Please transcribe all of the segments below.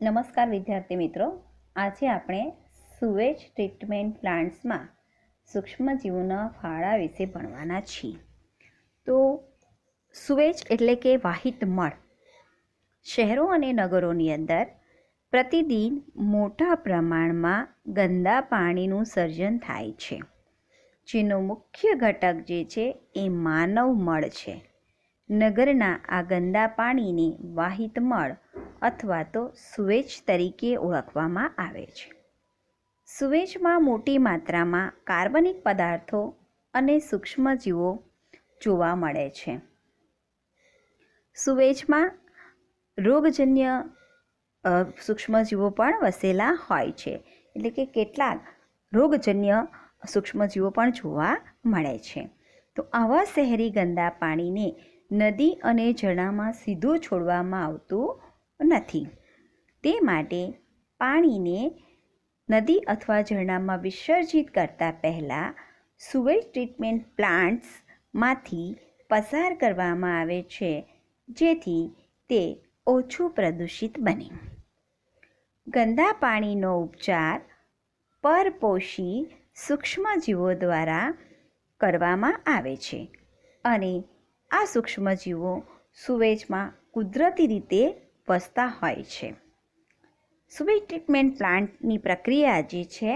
નમસ્કાર વિદ્યાર્થી મિત્રો. આજે આપણે સુવેજ ટ્રીટમેન્ટ પ્લાન્ટ્સમાં સૂક્ષ્મજીવોના ફાળા વિશે ભણવાના છીએ. તો સુવેજ એટલે કે વાહિત મળ. શહેરો અને નગરોની અંદર પ્રતિદિન મોટા પ્રમાણમાં ગંદા પાણીનું સર્જન થાય છે, જેનો મુખ્ય ઘટક જે છે એ માનવ મળ છે. નગરના આ ગંદા પાણીને વાહિત મળ અથવા તો સુવેજ તરીકે ઓળખવામાં આવે છે. સુવેજમાં મોટી માત્રામાં કાર્બનિક પદાર્થો અને સૂક્ષ્મજીવો જોવા મળે છે. સુવેજમાં રોગજન્ય સૂક્ષ્મજીવો પણ વસેલા હોય છે. એટલે કે કેટલાક રોગજન્ય સૂક્ષ્મજીવો પણ જોવા મળે છે. તો આવા શહેરી ગંદા પાણીને નદી અને ઝરણામાં સીધું છોડવામાં આવતું નથી. તે માટે પાણીને નદી અથવા ઝરણામાં વિસર્જિત કરતા પહેલાં સુવેજ ટ્રીટમેન્ટ પ્લાન્ટ્સમાંથી પસાર કરવામાં આવે છે, જેથી તે ઓછું પ્રદૂષિત બને. ગંદા પાણીનો ઉપચાર પરપોષી સૂક્ષ્મજીવો દ્વારા કરવામાં આવે છે અને આ સૂક્ષ્મજીવો સુવેજમાં કુદરતી રીતે વસતા હોય છે. સુવેજ ટ્રીટમેન્ટ પ્લાન્ટની પ્રક્રિયા જે છે,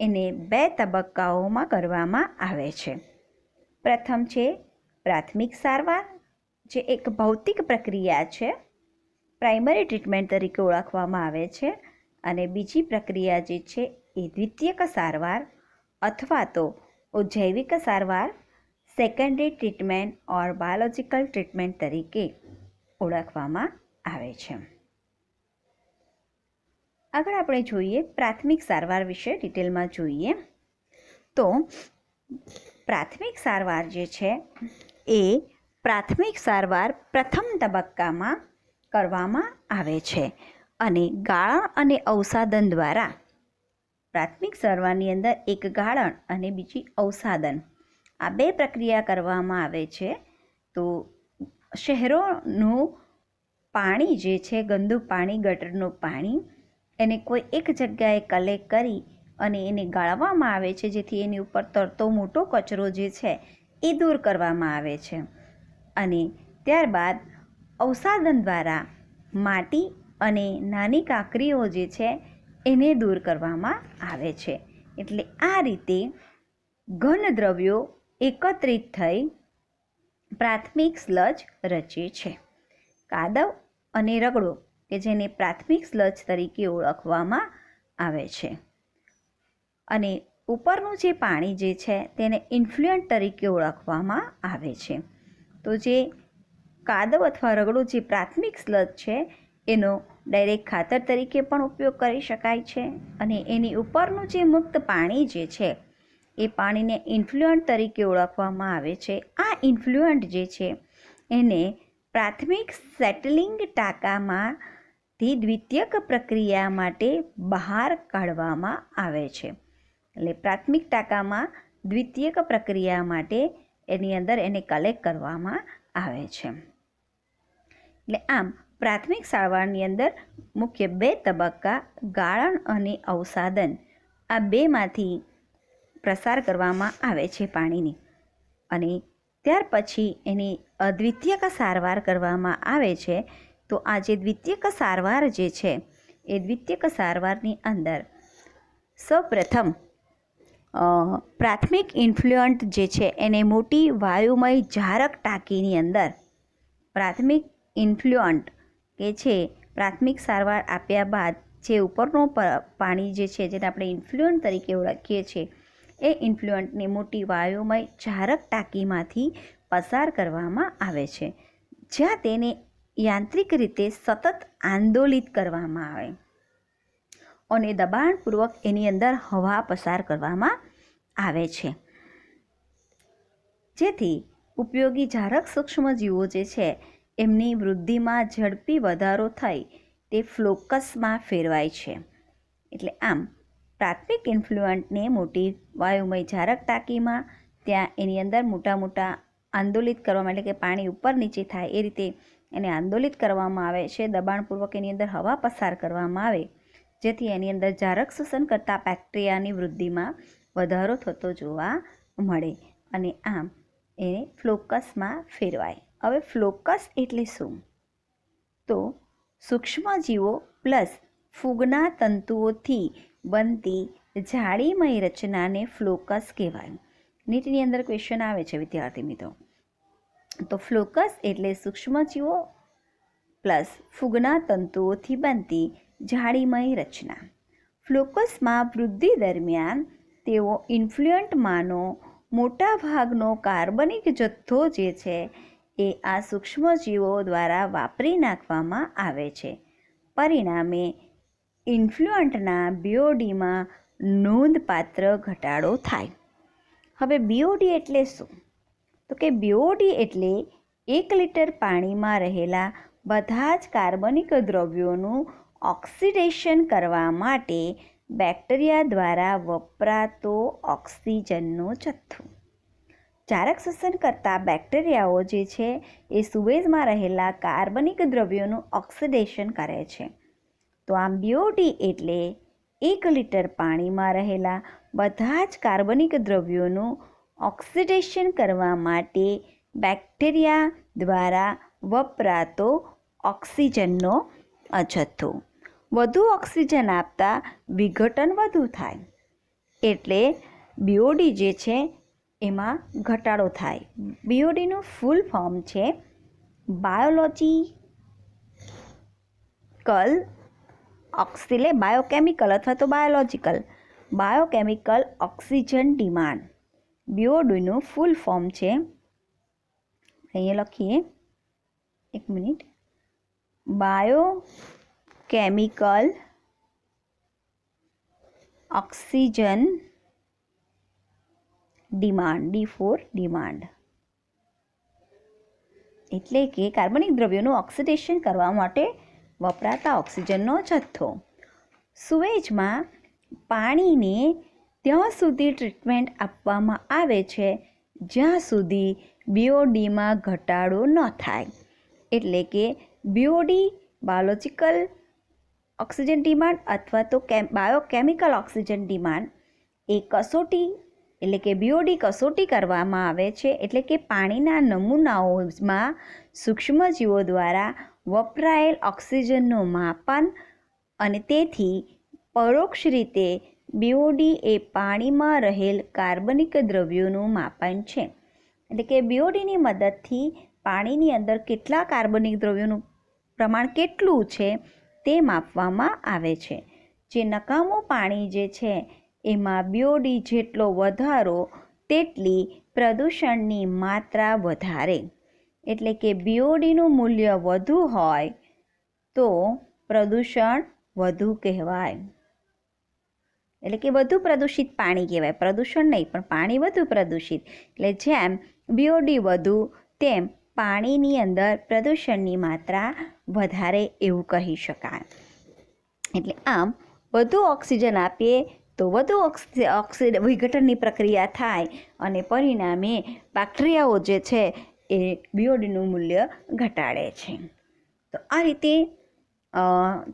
એને બે તબક્કાઓમાં કરવામાં આવે છે. પ્રથમ છે પ્રાથમિક સારવાર, જે એક ભૌતિક પ્રક્રિયા છે, પ્રાઇમરી ટ્રીટમેન્ટ તરીકે ઓળખવામાં આવે છે, અને બીજી પ્રક્રિયા જે છે એ દ્વિતીયક સારવાર અથવા તો જૈવિક સારવાર secondary treatment or biological treatment તરીકે ઓળખવામાં આવે છે. આગળ આપણે જોઈએ પ્રાથમિક સારવાર વિશે ડિટેલમાં જોઈએ. તો પ્રાથમિક સારવાર જે છે એ પ્રાથમિક સારવાર પ્રથમ તબક્કામાં કરવામાં આવે છે અને ગાળણ અને અવસાદન દ્વારા. પ્રાથમિક સારવારની અંદર એક ગાળણ અને બીજી અવસાદન આ બે પ્રક્રિયા કરવામાં આવે છે. તો શહેરોનું પાણી જે છે, ગંદુ પાણી, ગટરનું પાણી, એને કોઈ એક જગ્યાએ કલેક્ટ કરી અને એને ગાળવામાં આવે છે, જેથી એની ઉપર તરતો મોટો કચરો જે છે, એ દૂર કરવામાં આવે છે. અને ત્યારબાદ અવસાદન દ્વારા માટી અને નાની કાંકરીઓ જે છે, એને દૂર કરવામાં આવે છે. એટલે આ રીતે ઘન દ્રવ્યો એકત્રિત થઈ પ્રાથમિક સ્લજ રચે છે. કાદવ અને રગડો, કે જેને પ્રાથમિક સ્લજ તરીકે ઓળખવામાં આવે છે. અને ઉપરનું જે પાણી જે છે તેને ઇન્ફ્લુઅન્ટ તરીકે ઓળખવામાં આવે છે. તો જે કાદવ અથવા રગડો જે પ્રાથમિક સ્લજ છે, એનો ડાયરેક્ટ ખાતર તરીકે પણ ઉપયોગ કરી શકાય છે અને એની ઉપરનું જે મુક્ત પાણી જે છે, એ પાણીને ઇન્ફ્લુઅન્ટ તરીકે ઓળખવામાં આવે છે. આ ઇન્ફ્લુઅન્ટ જે છે, એને પ્રાથમિક સેટલિંગ ટાંકામાંથી દ્વિતીયક પ્રક્રિયા માટે બહાર કાઢવામાં આવે છે. એટલે પ્રાથમિક ટાંકામાં દ્વિતીયક પ્રક્રિયા માટે એની અંદર એને કલેક્ટ કરવામાં આવે છે. એટલે આમ પ્રાથમિક સારવારની અંદર મુખ્ય બે તબક્કા ગાળણ અને અવસાદન આ બેમાંથી પ્રસાર કરવામાં આવે છે પાણીની. અને ત્યાર પછી એની દ્વિતીયક સારવાર કરવામાં આવે છે, તો આ જે દ્વિતીયક સારવાર જે છે, એ દ્વિતીયક સારવારની અંદર સૌપ્રથમ પ્રાથમિક ઇન્ફ્લુઅન્ટ જે છે, એને મોટી વાયુમય જારક ટાંકીની અંદર પ્રાથમિક ઇન્ફ્લુઅન્ટ કે છે, પ્રાથમિક સારવાર આપ્યા બાદ જે ઉપરનું પાણી જે છે, જેને આપણે ઇન્ફ્લુઅન્ટ તરીકે ઓળખીએ છીએ, એ ઇન્ફ્લુઅન્ટને મોટી વાયુમય જારક ટાંકીમાંથી પસાર કરવામાં આવે છે, જ્યાં તેને યાંત્રિક રીતે સતત આંદોલિત કરવામાં આવે. અને દબાણપૂર્વક એની અંદર હવા પસાર કરવામાં આવે છે. જેથી ઉપયોગી જારક સૂક્ષ્મજીવો જે છે, એમની વૃદ્ધિમાં ઝડપી વધારો થઈ તે ફ્લોકસમાં ફેરવાય છે. એટલે આમ, પ્રાથમિક ઇન્ફ્લુઅન્ટને મોટી વાયુમય જારક ટાંકીમાં, ત્યાં એની અંદર મોટા મોટા આંદોલિત કરવા માટે કે પાણી ઉપર નીચે થાય એ રીતે એને આંદોલિત કરવામાં આવે છે. દબાણપૂર્વક એની અંદર હવા પસાર કરવામાં આવે, જેથી એની અંદર જારક શ્વસન કરતા બેક્ટેરિયાની વૃદ્ધિમાં વધારો થતો જોવા મળે અને આમ એને ફ્લોકસમાં ફેરવાય. હવે ફ્લોકસ એટલે શું? તો સૂક્ષ્મજીવો પ્લસ ફૂગના તંતુઓથી બનતી જાળીમય રચનાને ફ્લોકસ કહેવાય. નીટની અંદર ક્વેશ્ચન આવે છે વિદ્યાર્થી મિત્રો. તો ફ્લોકસ એટલે સૂક્ષ્મજીવો પ્લસ ફૂગના તંતુઓથી બનતી જાળીમય રચના. ફ્લોકસમાં વૃદ્ધિ દરમિયાન તેઓ ઇન્ફ્લુઅન્ટમાંનો મોટા ભાગનો કાર્બનિક જથ્થો જે છે એ આ સૂક્ષ્મજીવો દ્વારા વાપરી નાખવામાં આવે છે. પરિણામે ઇન્ફ્લુઅન્ટના બીઓડીમાં નોંધપાત્ર ઘટાડો થાય. હવે બીઓડી એટલે શું? તો કે બીઓડી એટલે એક લીટર પાણીમાં રહેલા બધા જ કાર્બનિક દ્રવ્યોનું ઓક્સિડેશન કરવા માટે બેક્ટેરિયા દ્વારા વપરાતો ઓક્સિજનનો જથ્થો. ચારક શ્વસન કરતા બેક્ટેરિયાઓ જે છે એ સુવેજમાં રહેલા કાર્બનિક દ્રવ્યોનું ઓક્સિડેશન કરે છે. તો આમ બીઓડી એટલે એક લીટર પાણીમાં રહેલા બધા જ કાર્બનિક દ્રવ્યોનું ઓક્સિડેશન કરવા માટે બેક્ટેરિયા દ્વારા વપરાતો ઓક્સિજનનો જથ્થો વધુ ઓક્સિજન આપતા વિઘટન વધુ થાય. એટલે બીઓડી જે છે એમાં ઘટાડો થાય. બીઓડીનું ફૂલ ફોર્મ છે બાયોલોજી કલ ઓક્સિલે બાયોકેમિકલ અથવા તો બાયોલોજિકલ બાયોકેમિકલ ઓક્સિજન ડિમાન્ડ બીઓડીનું ફૂલ ફોર્મ છે. અહીંયા લખીએ. એક minute. Bio chemical oxygen demand D for demand એટલે કે કાર્બનિક દ્રવ્યોનું ઓક્સિડેશન કરવા માટે વપરાતા ઓક્સિજનનો જથ્થો. સુએજમાં પાણીને ત્યાં સુધી ટ્રીટમેન્ટ આપવામાં આવે છે, જ્યાં સુધી બીઓડીમાં ઘટાડો ન થાય. એટલે કે બીઓડી બાયોલોજિકલ ઓક્સિજન ડિમાન્ડ અથવા તો કેમ બાયોકેમિકલ ઓક્સિજન ડિમાન્ડ એ કસોટી, એટલે કે બીઓડી કસોટી કરવામાં આવે છે, એટલે કે પાણીના નમૂનાઓમાં સૂક્ષ્મજીવો દ્વારા વપરાયેલ ઓક્સિજનનું માપન અને તેથી પરોક્ષ રીતે બીઓડી એ પાણીમાં રહેલ કાર્બનિક દ્રવ્યોનું માપન છે. એટલે કે બીઓડીની મદદથી પાણીની અંદર કેટલા કાર્બનિક દ્રવ્યોનું પ્રમાણ કેટલું છે તે માપવામાં આવે છે. જે નકામું પાણી જે છે, એમાં બીઓડી જેટલો વધારો, તેટલી પ્રદૂષણની માત્રા વધારે. એટલે કે બીઓડીનું મૂલ્ય વધુ હોય તો પ્રદૂષણ વધુ કહેવાય. એટલે કે વધુ પ્રદૂષિત પાણી કહેવાય. પ્રદૂષણ નહીં, પણ પાણી વધુ પ્રદૂષિત. એટલે જેમ બીઓડી વધુ, તેમ પાણીની અંદર પ્રદૂષણની માત્રા વધારે એવું કહી શકાય. એટલે આમ, વધુ ઓક્સિજન આપીએ તો વધુ ઓક્સિ, ઓક્સિડ વિઘટનની પ્રક્રિયા થાય અને પરિણામે બેક્ટેરિયાઓ જે છે એ બીઓડીનું મૂલ્ય ઘટાડે છે. તો આ રીતે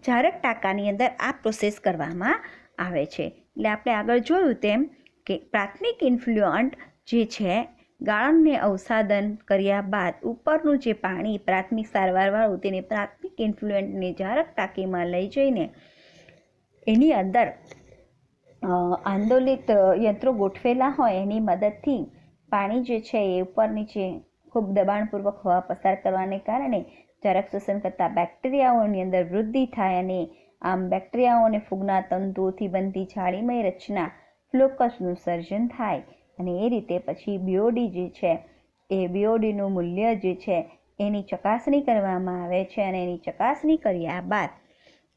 જારક ટાંકાની અંદર આ પ્રોસેસ કરવામાં આવે છે. એટલે આપણે આગળ જોયું તેમ કે પ્રાથમિક ઇન્ફ્લુઅન્ટ જે છે, ગાળણને અવસાદન કર્યા બાદ ઉપરનું જે પાણી પ્રાથમિક સારવારવાળું તેને પ્રાથમિક ઇન્ફ્લુએન્ટને જારક ટાંકીમાં લઈ જઈને એની અંદર આંદોલિત યંત્રો ગોઠવેલા હોય એની મદદથી પાણી જે છે એ ઉપર નીચે ખૂબ દબાણપૂર્વક હવા પસાર કરવાને કારણે જરાક શોષણ કરતા બેક્ટેરિયાઓની અંદર વૃદ્ધિ થાય અને આમ બેક્ટેરિયાઓને ફૂગના તંતુઓથી બનતી જાળીમય રચના ફ્લોકસનું સર્જન થાય અને એ રીતે પછી બીઓડી જે છે, એ બીઓડીનું મૂલ્ય જે છે, એની ચકાસણી કરવામાં આવે છે અને એની ચકાસણી કર્યા બાદ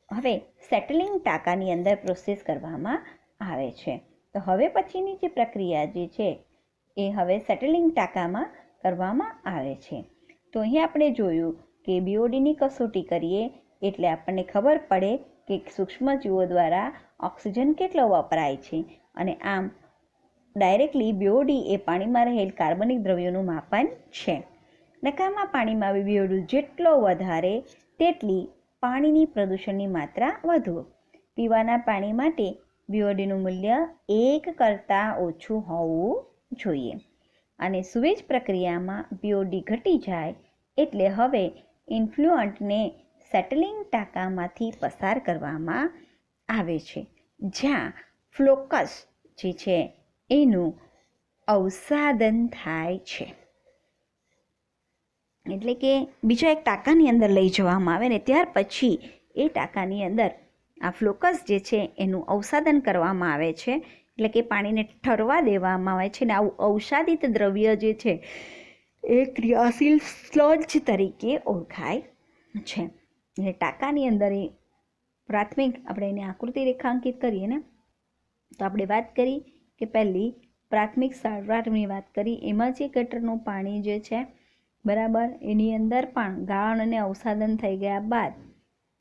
હવે સેટલિંગ ટાંકાની અંદર પ્રોસેસ કરવામાં આવે છે. તો હવે પછીની જે પ્રક્રિયા જે છે, એ હવે સેટલિંગ ટાંકામાં કરવામાં આવે છે. તો અહીં આપણે જોયું કે બીઓડીની કસોટી કરીએ એટલે આપણને ખબર પડે કે સૂક્ષ્મજીવો દ્વારા ઓક્સિજન કેટલો વપરાય છે? અને આમ, ડાયરેક્ટલી બીઓડી એ પાણીમાં રહેલ કાર્બનિક દ્રવ્યોનું માપન છે. નકામા પાણીમાં બીઓડી જેટલો વધારે, તેટલી પાણીની પ્રદૂષણની માત્રા વધુ. પીવાના પાણી માટે બીઓડીનું મૂલ્ય એક કરતાં ઓછું હોવું જોઈએ. અને સુવેજ પ્રક્રિયામાં બીઓડી ઘટી જાય, એટલે હવે ઇન્ફ્લુઅન્ટને સેટલિંગ ટાંકામાંથી પસાર કરવામાં આવે છે, જ્યાં ફ્લોકસ જે છે એનું અવસાદન થાય છે. એટલે કે બીજા એક ટાંકાની અંદર લઈ જવામાં આવે ને ત્યાર પછી એ ટાંકાની અંદર આ ફ્લોકસ જે છે એનું અવસાદન કરવામાં આવે છે. એટલે કે પાણીને ઠરવા દેવામાં આવે છે ને આવું અવસાદિત દ્રવ્ય જે છે એ ક્રિયાશીલ સ્લજ તરીકે ઓળખાય છે. એટલે ટાંકાની અંદર એ પ્રાથમિક આપણે એની આકૃતિ રેખાંકિત કરીએ ને, તો આપણે વાત કરી કે પહેલી પ્રાથમિક સારવારની વાત કરી, એમાં જે ગટરનું પાણી જે છે, બરાબર, એની અંદર પણ ગાળણ અને અવસાદન થઈ ગયા બાદ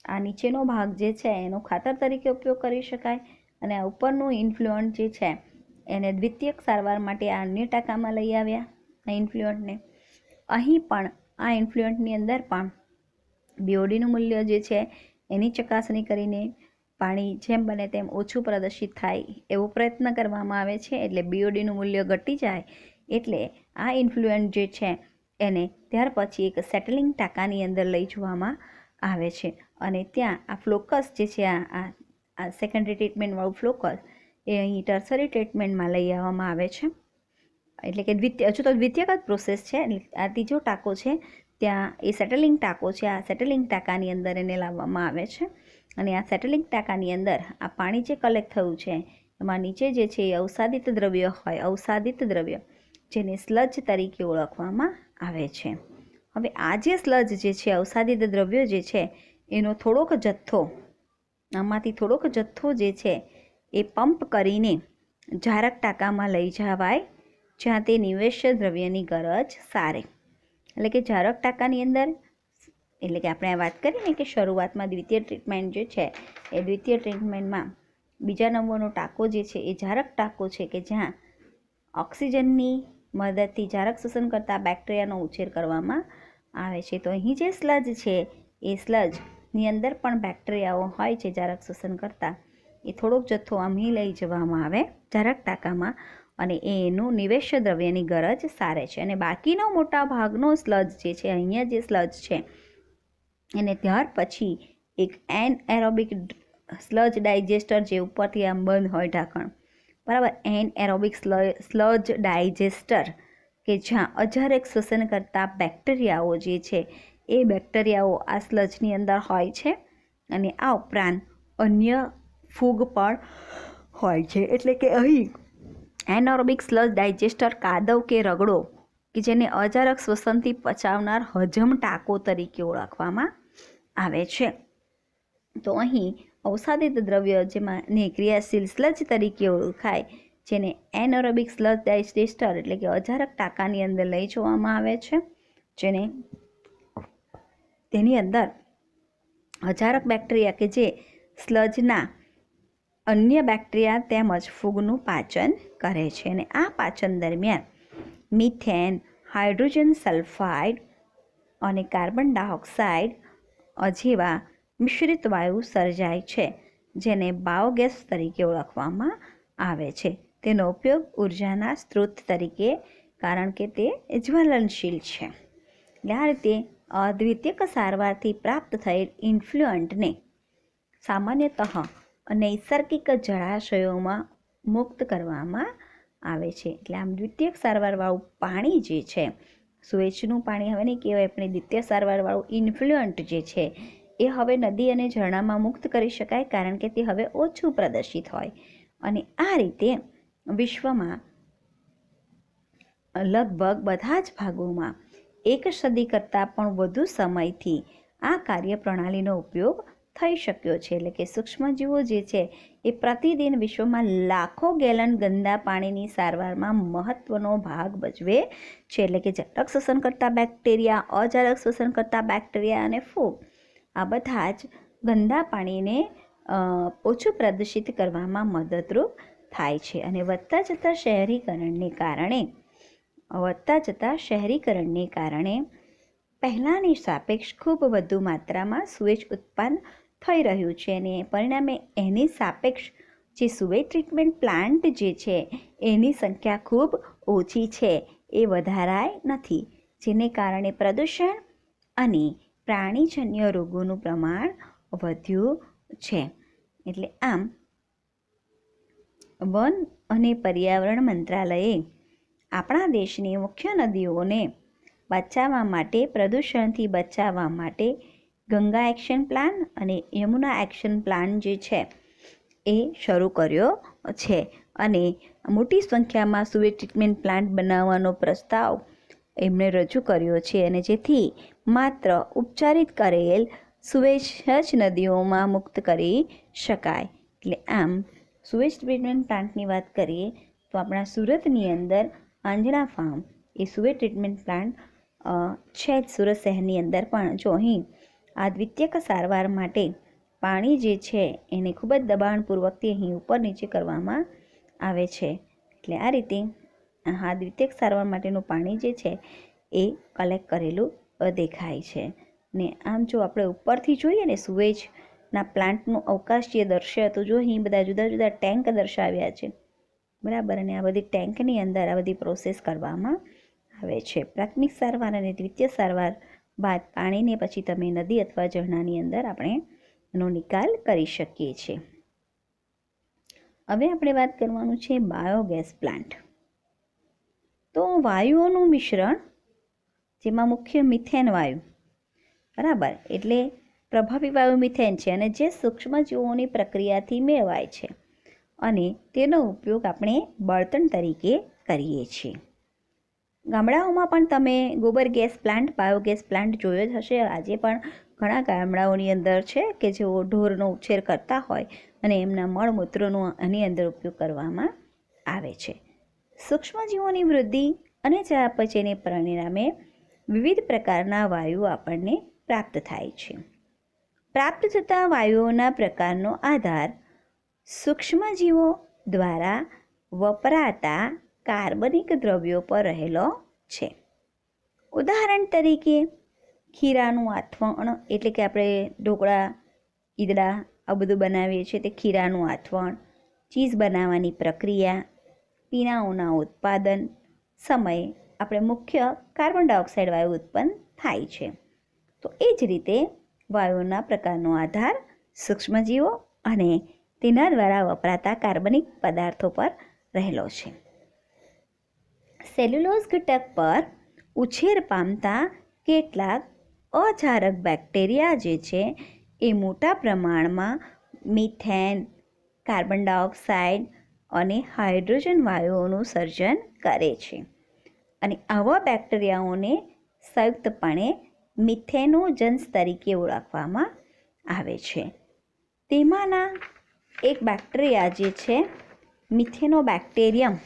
આ નીચેનો ભાગ જે છે એનો ખાતર તરીકે ઉપયોગ કરી શકાય અને આ ઉપરનું ઇન્ફ્લુઅન્ટ જે છે એને દ્વિતીયક સારવાર માટે આ અન્ય ટાંકામાં લઈ આવ્યા આ ઇન્ફ્લુઅન્ટને અહીં પણ આ ઇન્ફ્લુઅન્ટની અંદર પણ બીઓડીનું મૂલ્ય જે છે, એની ચકાસણી કરીને પાણી જેમ બને તેમ ઓછું પ્રદર્શિત થાય એવો પ્રયત્ન કરવામાં આવે છે. એટલે બીઓડીનું મૂલ્ય ઘટી જાય એટલે આ ઇન્ફ્લુએન્ટ જે છે, એને ત્યાર પછી એક સેટલિંગ ટાંકાની અંદર લઈ જવામાં આવે છે. અને ત્યાં આ ફ્લોકસ જે છે, આ આ સેકન્ડરી ટ્રીટમેન્ટવાળું ફ્લોકસ એ અહીં ટર્સરી ટ્રીટમેન્ટમાં લઈ આવવામાં આવે છે. એટલે કે દ્વિતીય હજુ તો દ્વિતીયગત પ્રોસેસ છે. આ ત્રીજો ટાંકો છે ત્યાં એ સેટલિંગ ટાંકો છે. આ સેટલિંગ ટાંકાની અંદર એને લાવવામાં આવે છે. અને આ સેટલિંગ ટાંકાની અંદર આ પાણી જે કલેક્ટ થયું છે, એમાં નીચે જે છે એ અવસાદિત દ્રવ્ય હોય, અવસાદિત દ્રવ્ય, જેને સ્લજ તરીકે ઓળખવામાં આવે છે. હવે આ જે સ્લજ જે છે, અવસાદિત દ્રવ્ય જે છે, એનો થોડોક જથ્થો, આમાંથી થોડોક જથ્થો જે છે, એ પંપ કરીને જારક ટાંકામાં લઈ જવાય, જ્યાં તે નિવેશ દ્રવ્યની ગરજ સારે. એટલે કે જારક ટાંકાની અંદર, એટલે કે આપણે વાત કરીએ ને કે શરૂઆતમાં દ્વિતીય ટ્રીટમેન્ટ જે છે, એ દ્વિતીય ટ્રીટમેન્ટમાં બીજા નંબરનો ટાંકો જે છે, એ જારક ટાંકો છે કે જ્યાં ઓક્સિજનની મદદથી જારક શોષણ કરતા બેક્ટેરિયાનો ઉછેર કરવામાં આવે છે. તો અહીં જે સ્લજ છે, એ સ્લજની અંદર પણ બેક્ટેરિયાઓ હોય છે જારક શોષણ કરતા. એ થોડોક જથ્થો અહીં લઈ જવામાં આવે. જારક ટાંકામાં અને એનું નિવેશ દ્રવ્યની ગરજ સારે છે. અને બાકીનો મોટા ભાગનો સ્લજ જે છે, અહીંયા જે સ્લજ છે, એને ત્યાર પછી એક એન એરોબિક સ્લજ ડાયજેસ્ટર જે ઉપરથી આમ બંધ હોય ઢાંકણ. બરાબર એન એરોબિક સ્લજ ડાયજેસ્ટર કે જ્યાં અજારક શ્વસન કરતા બેક્ટેરિયાઓ જે છે, એ બેક્ટેરિયાઓ આ સ્લજની અંદર હોય છે અને આ ઉપરાંત અન્ય ફૂગ પણ હોય છે. એટલે કે અહીં એનઓર્બિક સ્લજ ડાયજેસ્ટર, કાદવ કે રગડો, કે જેને અજારક શ્વસનથી પચાવનાર હજમ ટાંકો તરીકે ઓળખવામાં આવે છે. તો અહીં અવસાદિત દ્રવ્ય જેમાં ને ક્રિયાશીલ સ્લજ તરીકે ઓળખાય, જેને એનોરોબિક સ્લજ ડાયજેસ્ટર એટલે કે અજારક ટાંકાની અંદર લઈ જવામાં આવે છે, જેને તેની અંદર અજારક બેક્ટેરિયા કે જે સ્લજના અન્ય બેક્ટેરિયા તેમજ ફૂગનું પાચન કરે છે અને આ પાચન દરમિયાન મિથેન, હાઇડ્રોજન સલ્ફાઇડ અને કાર્બન ડાયોક્સાઇડ જેવા મિશ્રિત વાયુ સર્જાય છે, જેને બાયોગેસ તરીકે ઓળખવામાં આવે છે. તેનો ઉપયોગ ઉર્જાના સ્ત્રોત તરીકે, કારણ કે તે જ્વલનશીલ છે. એટલે આ રીતે અદ્વિતીય સારવારથી પ્રાપ્ત થયેલ ઇન્ફ્લુઅન્ટને સામાન્યતઃ નૈસર્ગિક જળાશયોમાં મુક્ત કરવામાં આવે છે. એટલે આમ દ્વિતીય સારવારવાળું પાણી જે છે સુએજનું પાણી હવે નહીં કહેવાય, પણ દ્વિતીય સારવારવાળું ઇન્ફ્લુઅન્ટ જે છે, એ હવે નદી અને ઝરણામાં મુક્ત કરી શકાય, કારણ કે તે હવે ઓછું પ્રદર્શિત હોય. અને આ રીતે વિશ્વમાં લગભગ બધા જ ભાગોમાં એક સદી કરતાં પણ વધુ સમયથી આ કાર્યપ્રણાલીનો ઉપયોગ થઈ શક્યો છે. એટલે કે સૂક્ષ્મજીવો જે છે, એ પ્રતિદિન વિશ્વમાં લાખો ગેલન ગંદા પાણીની સારવારમાં મહત્ત્વનો ભાગ ભજવે છે. એટલે કે જટક શ્વસન કરતા બેક્ટેરિયા, અજારક શ્વસન કરતા બેક્ટેરિયા અને ફૂગ, આ બધા જ ગંદા પાણીને ઓછું પ્રદૂષિત કરવામાં મદદરૂપ થાય છે. અને વધતા જતાં શહેરીકરણને કારણે, વધતા જતાં શહેરીકરણને કારણે પહેલાંની સાપેક્ષ ખૂબ વધુ માત્રામાં સુએજ ઉત્પન્ન થઈ રહ્યું છે અને પરિણામે એની સાપેક્ષ જે સુવે ટ્રીટમેન્ટ પ્લાન્ટ જે છે, એની સંખ્યા ખૂબ ઓછી છે. એ વધારાય નથી. જેને કારણે પ્રદૂષણ અને પ્રાણીજન્ય રોગોનું પ્રમાણ વધ્યું છે. એટલે આમ, વન અને પર્યાવરણ મંત્રાલયે આપણા દેશની મુખ્ય નદીઓને બચાવવા માટે, પ્રદૂષણથી બચાવવા માટે ગંગા એક્શન પ્લાન અને યમુના એક્શન પ્લાન જે છે એ શરૂ કર્યો છે. અને મોટી સંખ્યામાં સુવે ટ્રીટમેન્ટ પ્લાન્ટ બનાવવાનો પ્રસ્તાવ એમણે રજૂ કર્યો છે અને જેથી માત્ર ઉપચારિત કરેલ સુવેજ જ નદીઓમાં મુક્ત કરી શકાય. એટલે આમ સુવેશ ટ્રીટમેન્ટ પ્લાન્ટની વાત કરીએ તો આપણા સુરતની અંદર આંજણા ફાર્મ એ સુવે ટ્રીટમેન્ટ પ્લાન્ટ છે જ સુરત શહેરની અંદર પણ. જો અહીં આ દ્વિતીયક સારવાર માટે પાણી જે છે એને ખૂબ જ દબાણપૂર્વકથી અહીં ઉપર નીચે કરવામાં આવે છે. એટલે આ રીતે આ દ્વિતીયક સારવાર માટેનું પાણી જે છે એ કલેક્ટ કરેલું દેખાય છે. ને આમ જો આપણે ઉપરથી જોઈએ ને સુવેજના પ્લાન્ટનું અવકાશીય દૃશ્ય, તો જો અહીં બધા જુદા જુદા ટેન્ક દર્શાવ્યા છે, બરાબર? અને આ બધી ટેન્કની અંદર આ બધી પ્રોસેસ કરવામાં આવે છે. પ્રાથમિક સારવાર અને દ્વિતીય સારવાર બાદ પાણીને પછી તમે નદી અથવા ઝરણાની અંદર આપણે એનો નિકાલ કરી શકીએ છીએ. હવે આપણે વાત કરવાનું છે બાયોગેસ પ્લાન્ટ. તો વાયુઓનું મિશ્રણ, જેમાં મુખ્ય મિથેન વાયુ, બરાબર? એટલે પ્રભાવી વાયુ મિથેન છે અને જે સૂક્ષ્મજીવોની પ્રક્રિયાથી મેળવાય છે. અને તેનો ઉપયોગ આપણે બળતણ તરીકે કરીએ છીએ. ગામડાઓમાં પણ તમે ગોબર ગેસ પ્લાન્ટ બાયોગેસ પ્લાન્ટ જોયો જ હશે. આજે પણ ઘણા ગામડાઓની અંદર છે કે જેઓ ઢોરનો ઉછેર કરતા હોય અને એમના મળમૂત્રનો આની અંદર ઉપયોગ કરવામાં આવે છે. સૂક્ષ્મજીવોની વૃદ્ધિ અને ચયાપચયને પરિણામે વિવિધ પ્રકારના વાયુઓ આપણને પ્રાપ્ત થાય છે. પ્રાપ્ત થતા વાયુઓના પ્રકારનો આધાર સૂક્ષ્મજીવો દ્વારા વપરાતા કાર્બનિક દ્રવ્યો પર રહેલો છે. ઉદાહરણ તરીકે, ખીરાનું આથવણ, એટલે કે આપણે ઢોકળા, ઈદડા, આ બધું બનાવીએ છીએ, તે ખીરાનું આથવણ, ચીઝ બનાવવાની પ્રક્રિયા, પીણાઓના ઉત્પાદન, સમયે, આપણે મુખ્ય કાર્બન ડાયોક્સાઇડ વાયુ ઉત્પન્ન થાય છે. તો એ જ રીતે વાયુઓના પ્રકારનો આધાર સૂક્ષ્મજીવો અને તેના દ્વારા વપરાતા કાર્બનિક પદાર્થો પર રહેલો છે. સેલ્યુલોઝ ઘટક પર ઉછેર પામતા કેટલાક અજારક બેક્ટેરિયા જે છે, એ મોટા પ્રમાણમાં મિથેન, કાર્બન ડાયોક્સાઇડ અને હાઇડ્રોજન વાયુઓનું સર્જન કરે છે. અને આવા બેક્ટેરિયાઓને સંયુક્તપણે મિથેનોજન્સ તરીકે ઓળખવામાં આવે છે. તેમાંના એક બેક્ટેરિયા જે છે, મિથેનોબેક્ટેરિયમ.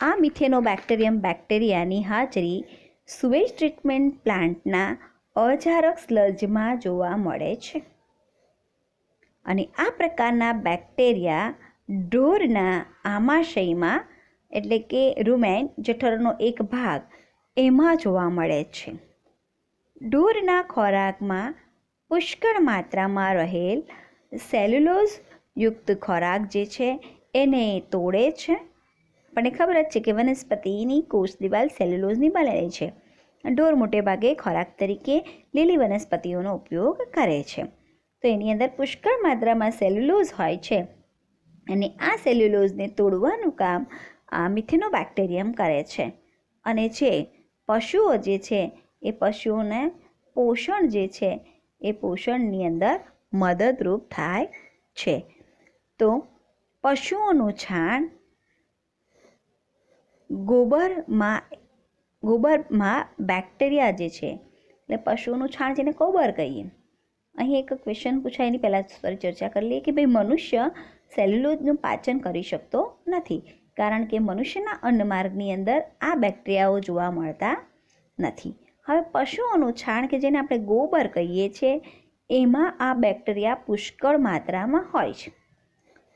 આ મિથેનોબેક્ટેરિયમ બેક્ટેરિયાની હાજરી સુવેજ ટ્રીટમેન્ટ પ્લાન્ટના અજારક સ્લજમાં જોવા મળે છે. અને આ પ્રકારના બેક્ટેરિયા ઢોરના આમાશયમાં, એટલે કે રૂમેન જઠરનો એક ભાગ, એમાં જોવા મળે છે. ઢોરના ખોરાકમાં પુષ્કળ માત્રામાં રહેલ સેલ્યુલોઝ યુક્ત ખોરાક જે છે, એને તોડે છે. આપણને ખબર જ છે કે વનસ્પતિની કોષ દિવાલ સેલ્યુલોઝની બનેલી છે. ઢોર મોટે ભાગે ખોરાક તરીકે લીલી વનસ્પતિઓનો ઉપયોગ કરે છે. તો એની અંદર પુષ્કળ માત્રામાં સેલ્યુલોઝ હોય છે અને આ સેલ્યુલોઝને તોડવાનું કામ આ મિથેનોબેક્ટેરિયમ કરે છે. અને જે પશુઓ જે છે એ પશુઓને પોષણ જે છે એ પોષણની અંદર મદદરૂપ થાય છે. તો પશુઓનું છાણ ગોબરમાં ગોબરમાં બેક્ટેરિયા જે છે, એટલે પશુઓનું છાણ જેને ગોબર કહીએ. અહીં એક ક્વેશ્ચન પૂછાય, એની પહેલાં ફરી ચર્ચા કરી લઈએ કે ભાઈ મનુષ્ય સેલ્યુલોઝનું પાચન કરી શકતો નથી, કારણ કે મનુષ્યના અન્નમાર્ગની અંદર આ બેક્ટેરિયાઓ જોવા મળતા નથી. હવે પશુઓનું છાણ કે જેને આપણે ગોબર કહીએ છીએ, એમાં આ બેક્ટેરિયા પુષ્કળ માત્રામાં હોય છે.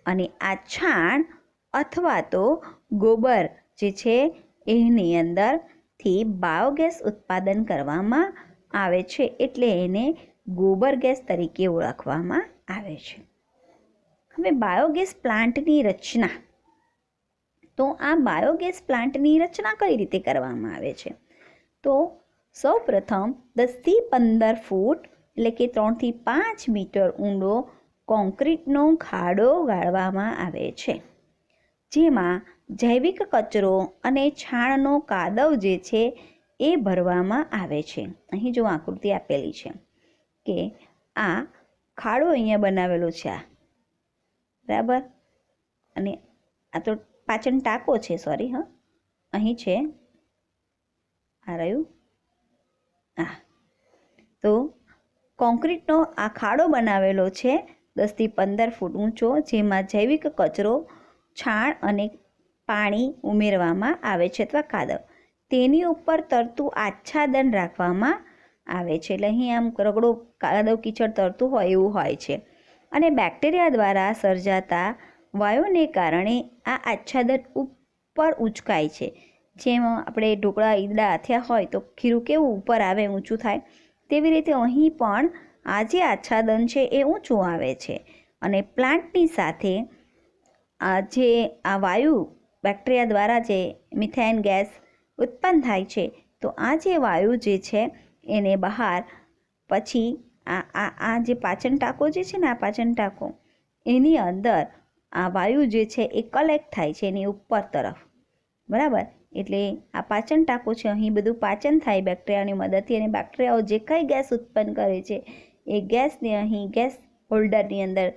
અને આ છાણ અથવા તો ગોબર જે છે, એની અંદરથી બાયોગેસ ઉત્પાદન કરવામાં આવે છે, એટલે એને ગોબર ગેસ તરીકે ઓળખવામાં આવે છે. હવે બાયોગેસ પ્લાન્ટની રચના. તો આ બાયોગેસ પ્લાન્ટની રચના કઈ રીતે કરવામાં આવે છે? તો સૌપ્રથમ દસથી પંદર ફૂટ, એટલે કે ત્રણથી પાંચ મીટર ઊંડો કોન્ક્રીટનો ખાડો ગાળવામાં આવે છે. જેમાં જૈવિક કચરો અને છાણનો કાદવ જે છે એ ભરવામાં આવે છે. અહીં જો આકૃતિ આપેલી છે કે આ ખાડો અહીંયા બનાવેલો છે આ. બરાબર? અને આ તો પાચન ટાંકો છે સોરી હા. અહીં છે. આ રહ્યું. આ. તો કોન્ક્રીટનો આ ખાડો બનાવેલો છે દસથી પંદર ફૂટ ઊંચો, જેમાં જૈવિક કચરો છાણ અને પાણી ઉમેરવામાં આવે છે અથવા કાદવ. તેની ઉપર તરતું આચ્છાદન રાખવામાં આવે છે. એટલે અહીં આમ રગડો કાદવ કીચડ તરતું હોય એવું હોય છે. અને બેક્ટેરિયા દ્વારા સર્જાતા વાયુને કારણે આ આચ્છાદન ઉપર ઉંચકાય છે. જેમ આપણે ઢોકળા ઈદડા આથ્યા હોય તો ખીરું કેવું ઉપર આવે, ઊંચું થાય, તેવી રીતે અહીં પણ આ જે આચ્છાદન છે એ ઊંચું આવે છે. અને પ્લાન્ટની સાથે જે આ વાયુ બેક્ટેરિયા દ્વારા જે મિથેન ગેસ ઉત્પન્ન થાય છે, તો આ જે વાયુ જે છે એને બહાર પછી આ આ આ જે પાચન ટાંકો જે છે ને આ પાચન ટાંકો, એની અંદર આ વાયુ જે છે એ કલેક્ટ થાય છે એની ઉપર તરફ. બરાબર? એટલે આ પાચન ટાંકો છે, અહીં બધું પાચન થાય બેક્ટેરિયાની મદદથી અને બેક્ટેરિયાઓ જે કંઈ ગેસ ઉત્પન્ન કરે છે, એ ગેસને અહીં ગેસ હોલ્ડરની અંદર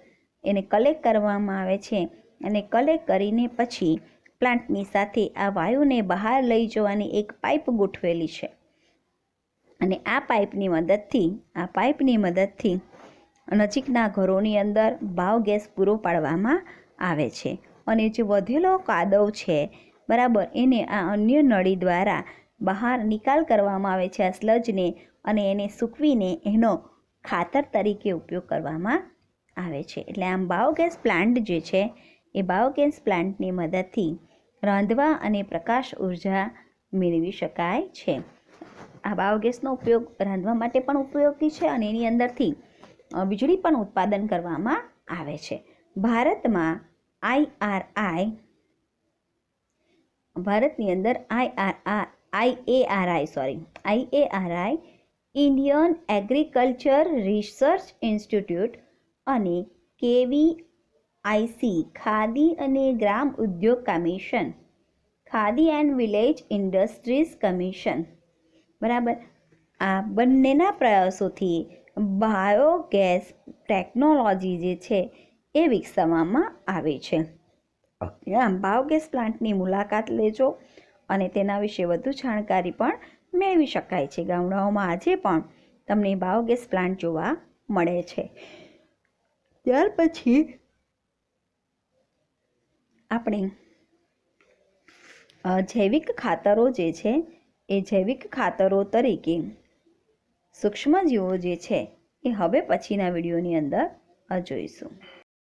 એને કલેક્ટ કરવામાં આવે છે. અને કલેક્ટ કરીને પછી પ્લાન્ટની સાથે આ વાયુને બહાર લઈ જવાની એક પાઇપ ગોઠવેલી છે. અને આ પાઇપની મદદથી, આ પાઇપની મદદથી નજીકના ઘરોની અંદર બાયોગેસ પૂરો પાડવામાં આવે છે. અને જે વધેલો કાદવ છે, બરાબર, એને આ અન્ય નળી દ્વારા બહાર નિકાલ કરવામાં આવે છે. આ સ્લજને અને એને સૂકવીને એનો ખાતર તરીકે ઉપયોગ કરવામાં આવે છે. એટલે આમ બાયોગેસ પ્લાન્ટ જે છે એ બાયોગેસ પ્લાન્ટની મદદથી રાંધવા અને પ્રકાશ ઊર્જા મેળવી શકાય છે. આ બાયોગેસનો ઉપયોગ રાંધવા માટે પણ ઉપયોગી છે અને એની અંદરથી વીજળી પણ ઉત્પાદન કરવામાં આવે છે. ભારતમાં આઈઆરઆઈ ભારતની અંદર IRR IARI sorry IARI Indian agriculture research institute અને કેવી આઈસી, ખાદી અને ગ્રામ ઉદ્યોગ commission, Khadi and village industries commission. બરાબર? આ બંનેના પ્રયાસોથી બાયોગેસ ટેકનોલોજી જે છે એ વિકસાવવામાં આવે છે. આમ, બાયોગેસ પ્લાન્ટની મુલાકાત લેજો અને તેના વિશે વધુ જાણકારી પણ મેળવી શકાય છે. ગામડાઓમાં આજે પણ તમને બાયોગેસ પ્લાન્ટ જોવા મળે છે. ત્યાર પછી આપણે. જૈવિક ખાતરો જે છે, એ જૈવિક ખાતરો તરીકે સૂક્ષ્મજીવો જે છે, એ હવે પછીના વિડીયોની અંદર જોઈશું.